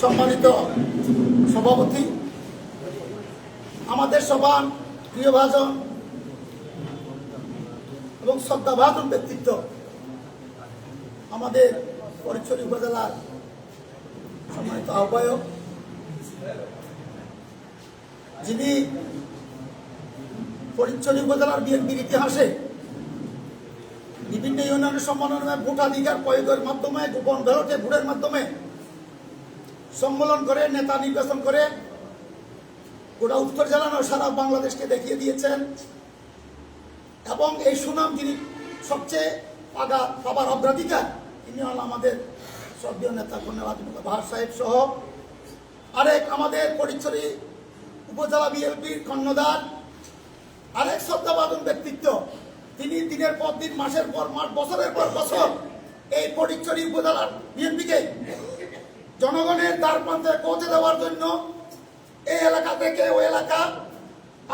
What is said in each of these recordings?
সম্মানিত সভাপতি, আমাদের সবার প্রিয় ভাজন এবং শ্রদ্ধাভাজন ব্যক্তিত্ব আমাদের পরিচয় উপজেলার সম্মানিত আহ্বায়ক, যিনি পরিচয় উপজেলার বিএনপির ইতিহাসে বিভিন্ন ইউনিয়নের সম্মেলনে ভোটাধিকার প্রয়োগের মাধ্যমে, গোপন ব্যালটে ভোটের মাধ্যমে সম্মেলন করে, নেতা নির্বাচন করে, গোটা উত্তর জেলা নয়, সারা বাংলাদেশকে দেখিয়ে দিয়েছেন। এবং এই সুনাম যিনি সবচেয়ে পাগা, পাবার অগ্রাধিকার, তিনি হল আমাদের শ্রদ্ধীয় নেতা কন্যা বাহার সাহেব সহ। আরেক আমাদের পরিচয় উপজেলা বিএলপির কর্ণধার, আরেক শ্রদ্ধাবাদন ব্যক্তিত্ব, তিনি দিনের পর দিন, মাসের পর মাস, বছরের পর বছর এই পরিচয় উপজেলার বিএনপিকে জনগণের দ্বার প্রান্তে পৌঁছে দেওয়ার জন্য এই এলাকা থেকে ওই এলাকা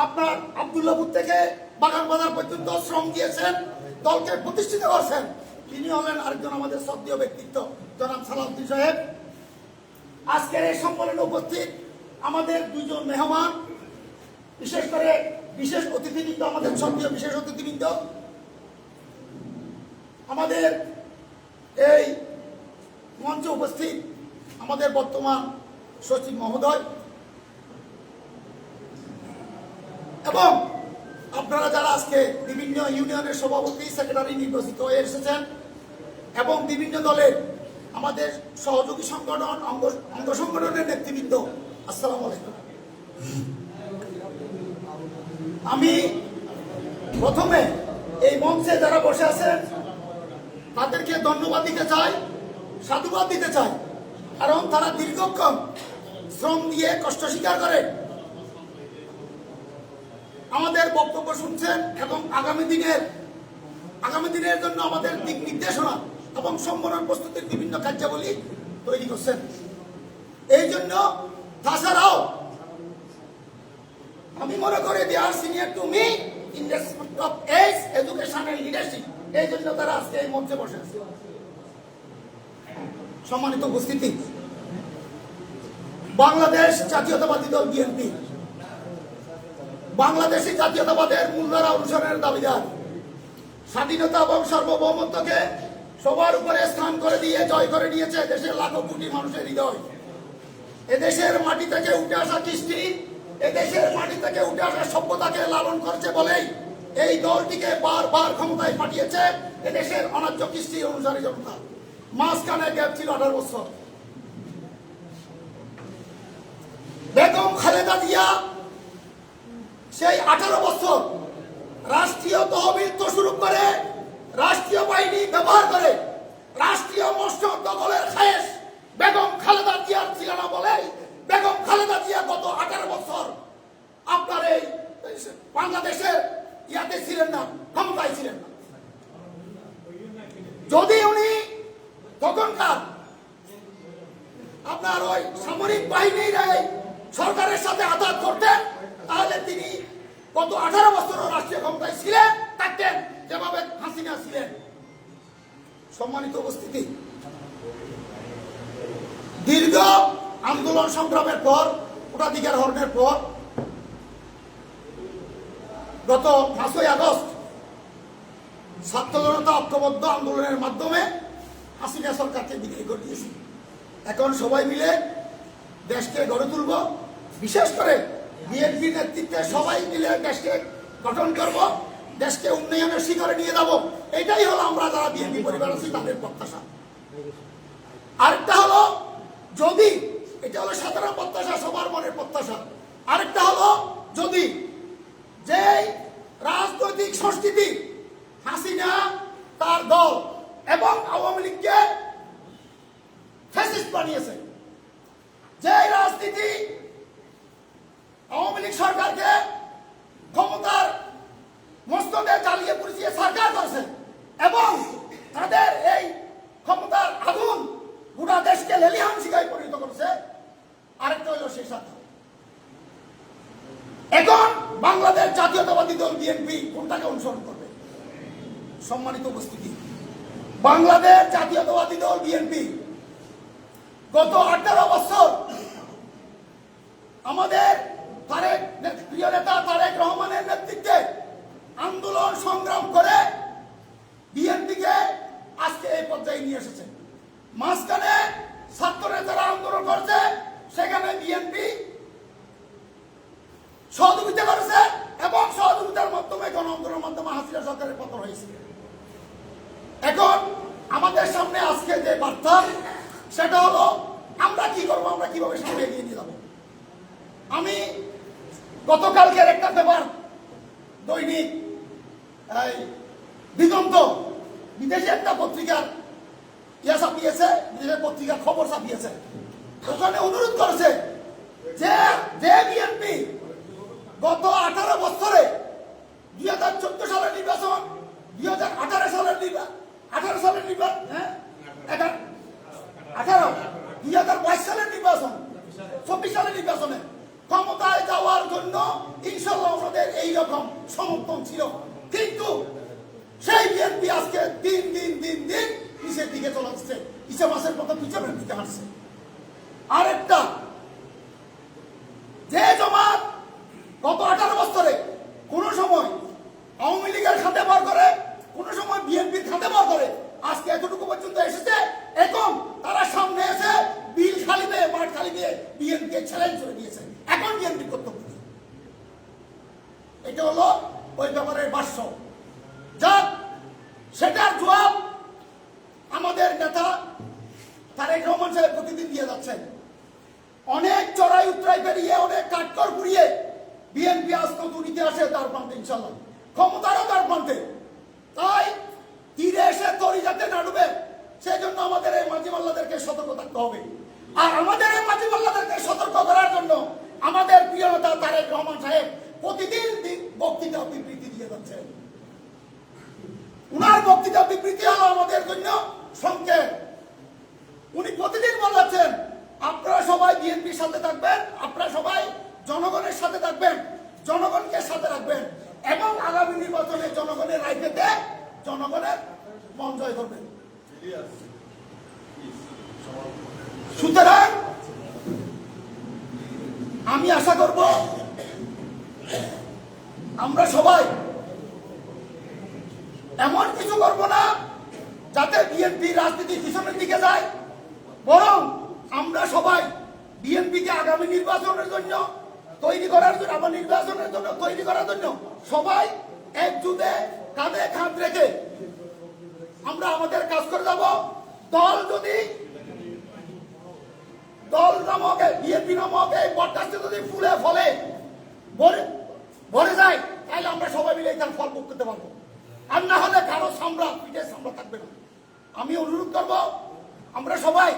আপনার আবদুল্লাপুর থেকে বাগান বাজার পর্যন্ত শ্রম দিয়েছেন, দলকে প্রতিষ্ঠিত করছেন। তিনি হলেন আরেকজন আমাদের শ্রদ্ধীয় ব্যক্তিত্ব, জনাব সালাউদ্দিন সাহেব। আজকের এই সম্মেলনে উপস্থিত আমাদের দুজন মেহমান, বিশেষ করে বিশেষ অতিথিবৃন্দ, আমাদের সক্রিয় বিশেষ অতিথিবৃন্দ। আমাদের এই মঞ্চে উপস্থিত আমাদের বর্তমান সচিব মহোদয়। এবং আপনারা যারা আজকে বিভিন্ন ইউনিয়নের সভাপতি, সেক্রেটারি নির্বাচিত হয়ে এসেছেন এবং বিভিন্ন দলের আমাদের সহযোগী সংগঠন, অঙ্গ অঙ্গ সংগঠনের নেতৃবৃন্দ, আসসালাম আলাইকুম। আমি প্রথমে এই মঞ্চে যারা বসে আছেন, তাদেরকে ধন্যবাদ দিতে চাই, সাধুবাদ দিতে চাই। কারণ তারা দীর্ঘক্ষণ শ্রম দিয়ে কষ্ট স্বীকার করে। আমাদের বক্তব্য শুনছেন এবং আগামী দিনের আগামী দিনের জন্য আমাদের দিক নির্দেশনা এবং সম্মেলন প্রস্তুতির বিভিন্ন কার্যাবলী তৈরি করছেন। এই জন্য তাছাড়াও আমি মনে করি they are senior to me in respect of age education and leadership এই জন্য তারা আজকে এই মঞ্চে বসে আছে। সম্মানিত উপস্থিতি। বাংলাদেশ জাতীয়তাবাদী দল বিএনপি। বাংলাদেশি জাতীয়তাবাদের মূলধারা অনুসরণের দাবিদার। স্বাধীনতা এবং সার্বভৌমত্বকে সবার উপরে স্থান করে দিয়ে জয় করে নিয়েছে দেশের লাখো কোটি মানুষের হৃদয়। এদেশের মাটি থেকে উঠে আসা কৃষ্টি, এদেশের মাটি থেকে উঠে আসা সভ্যতাকে লালন করছে বলেই এই দলটিকে বারবার ক্ষমতায় পাঠিয়েছে এদেশের অনার্য কৃষ্টি অনুসারী জনতা। মাঝখানে গ্যাপ ছিল আঠারো বছর। বেগম খালেদা জিয়া, সেই আঠারো বছর রাষ্ট্রীয় তহবিল তো শুরু করে, রাষ্ট্রীয় বাহিনী ব্যবহার করে, রাষ্ট্রীয় মৎস্য দখলের শেষ বেগম খালেদা জিয়ার ছিল না বলে বেগম খালেদা জিয়া গত আঠারো বছর আপনার এই বাংলাদেশের ইয়াতে ছিলেন না, ক্ষমতায় ছিলেন না। যদি উনি তখনকার আপনার ওই সামরিক বাহিনীর সরকারের সাথে আঘাত করতেন তাহলে তিনি গত আঠারো বছর রাষ্ট্রীয় ক্ষমতায় ছিলেন, থাকতেন, যেভাবে হাসিনা ছিলেন। সম্মানিত উপস্থিতি, দীর্ঘ আন্দোলন সংগ্রামের পর, ভোটাধিকার হরণের পর, গত পাঁচই আগস্ট ছাত্র জনতা ঐক্যবদ্ধ আন্দোলনের মাধ্যমে হাসিনা সরকারকে বিদায় করে দিয়েছি। এখন সবাই মিলে দেশকে গড়ে তুলব। বিশেষ করে বিএনপি নেতৃত্বে সবাই মিলে দেশকে গঠন করব, দেশকে উন্নয়নের শিখরে নিয়ে যাব। এটাই হলো আমরা যারা বিএনপি পরিবার আছি, তাদের প্রত্যাশা। আরেকটা হলো, যদি, এটা হলো সাধারণ প্রত্যাশা, সবার মনের প্রত্যাশা। আরেকটা হলো, যদি যে রাজনৈতিক সংস্কৃতি হাসিনা তার দল এবং আওয়ামী লীগকে ফ্যাসিস্ট বানিয়েছে যে রাজনীতি আওয়ামী লীগ সরকারকে ক্ষমতার মস্তদে জ্বালিয়ে পুড়িয়ে সরকার করছে। এবং তাদের এই ক্ষমতার আগুন গোটা দেশকে লেলিহান শিকায় পরিণত করছে। আরেকটা হলো সেই সাথে এখন বাংলাদেশ জাতীয়তাবাদী দল বিএনপি কোনটাকে অনুসরণ করবে? সম্মানিত উপস্থিতি। বাংলাদেশ জাতীয়তাবাদী দল বিএনপি গত আঠারো বছর আমাদের তারেক প্রিয় নেতা তারেক রহমানের নেতৃত্বে আন্দোলন সংগ্রাম করে বিএনপিকে আজকে এই পর্যায়ে নিয়ে এসেছে। মাঝখানে ছাত্র নেতারা আন্দোলন করছে, সেখানে বিএনপি সহযোগিতা করেছে এবং সহযোগিতার মাধ্যমে গণ আন্দোলনের মাধ্যমে হাসিনা সরকারের পতন হয়েছে। এখন আমাদের সামনে আজকে যে বার্তা, সেটা হলো আমরা কি করব, আমরা কীভাবে সামনে এগিয়ে নিয়ে যাব? আমি গতকালকের একটা পেপার দৈনিক এই, দিগন্ত, বিদেশি একটা পত্রিকার ইয়ে ছাপিয়েছে, বিদেশের পত্রিকার খবর ছাপিয়েছে। ওখানে অনুরোধ করেছে যে যে বিএনপি গত আঠারো বছরে দুই হাজার চোদ্দ সালের নির্বাচন, দুই হাজার আঠারো সালের আঠারো সালের নির্বাচন হ্যাঁ? আঠারো, দুই হাজার বাইশ সালের নির্বাচন, চব্বিশ সালের নির্বাচনে ক্ষমতায় যাওয়ার জন্য ইনশাল্লাহ আমাদের এইরকম সমর্থন ছিল। কিন্তু সেই বিএনপি আজকে দিন দিন দিন দিন নিচের দিকে চলে আসছে। মাসের মতো পিছনের দিকে হাঁটছে আরেকটা, যে জমাত গত আঠারো বছরে কোন সময় আওয়ামী লীগের খাতে বার করে কোন সময় বিএনপির খাতে বার করে আজকে এতটুকু পর্যন্ত এসেছে এখন তারা সামনে এসে বিল খালি দিয়ে মাঠ খালি দিয়ে বিএনপি চ্যালেঞ্জ করে দিয়েছে এখন বিএনপি কর্তব্য কি? এটা হলো ওই ব্যাপারের ভাষ্য যাক সেটার জবাব আমাদের নেতা তারেক রহমান সাহেব প্রতিদিন দিয়ে যাচ্ছেন। অনেক চড়াই উতরাই পেরিয়ে, অনেক কাটকর ঘুরিয়ে বিএনপি আজ নতুন ইতিহাসে তার প্রান্তে ইনশাল্লাহ ক্ষমতারও তার প্রান্তে। তাই তীরে এসে তরি যাতে না ডুবে সেই জন্য আমাদের এই মাঝি মাল্লাদেরকে সতর্ক থাকতে হবে। আর আমাদের এই মাঝি মাল্লাদেরকে সতর্ক করার জন্য আমাদের প্রিয় নেতা তারেক রহমান সাহেব প্রতিদিন বক্তৃতা বিবৃতি দিয়ে যাচ্ছেন। উনার বক্তৃতা বিবৃতি হলো আমাদের জন্য সংকেত। উনি প্রতিদিন বলাচ্ছেন আপনারা সবাই বিএনপির সাথে থাকবেন, আপনারা সবাই জনগণের সাথে থাকবেন, জনগণকে সাথে রাখবেন এবং আগামী নির্বাচনে জনগণের রায় পেতে জনগণের মন জয় করবেন। সুতরাং আমি আশা করব, আমরা সবাই এমন কিছু করব না যাতে বিএনপি রাজনীতি পিছনের দিকে যায়। বরং আমরা সবাই বিএনপিকে আগামী নির্বাচনের জন্য তৈরি করার জন্য, আবার নির্বাচনের জন্য তৈরি করার জন্য সবাই একজুটে কাঁধে খাত রেখে আমরা আমাদের কাজ করে যাব। দল যদি দল নামক বিএনপি নামক এই বটগাছটা যদি ফুলে ফলে ভরে যায়, তাহলে আমরা সবাই মিলে তার ফল করতে পারব। আর না হলে কারও সামরা পিঠে সামরা থাকবে না। আমি অনুরোধ করব, আমরা সবাই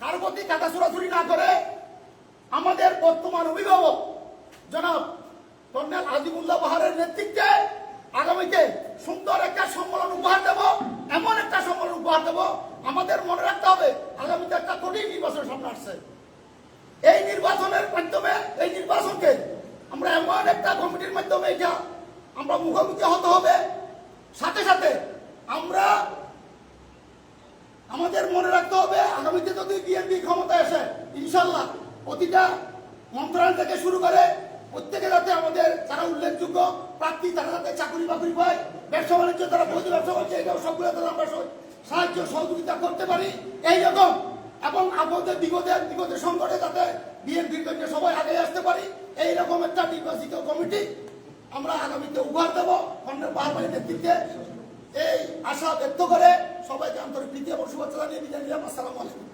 কারও প্রতি কাটা ছোড়াছুরি না করে আমাদের বর্তমান অভিভাবক জনাব কর্নেল আজিমুল্লাহ বাহারের নেতৃত্বে আগামীতে সুন্দর একটা সম্মেলন উপহার দেব, এমন একটা সম্মেলন উপহার দেব, আমাদের মনে রাখতে হবে আগামীতে একটা কঠিন নির্বাচন সামনে আসছে। এই নির্বাচনের মাধ্যমে, এই নির্বাচনকে আমরা এমন একটা কমিটির মাধ্যমে এটা আমরা মুখোমুখি হতে হবে। সাথে সাথে আমরা আমাদের মনে রাখতে হবে, আগামীতে যদি বিএনপি ক্ষমতা আসে, ইনশাল্লাহ। প্রতিটা মন্ত্রণালয় থেকে শুরু করে প্রত্যেকে যাতে আমাদের যারা উল্লেখযোগ্য প্রার্থী, তারা যাতে চাকরি বাকরি পায়, ব্যবসা বাণিজ্য, তারা বৈধ ব্যবসা বাণিজ্য এটাও সবগুলো আমরা সাহায্য সহযোগিতা করতে পারি। এই রকম এবং আপদের বিপদের বিপদের সংকটে যাতে বিএনপির জন্য সবাই আগে আসতে পারি এইরকম একটা নির্বাচিত কমিটি আমরা আগামীতে উপহার দেব কর্নেল বারবার নেতৃত্বে। এই আশা ব্যক্ত করে সবাইকে আন্তরিক প্রীতি এবং শুভেচ্ছা জানিয়ে বিদায় নিলাম। আসসালামু আলাইকুম।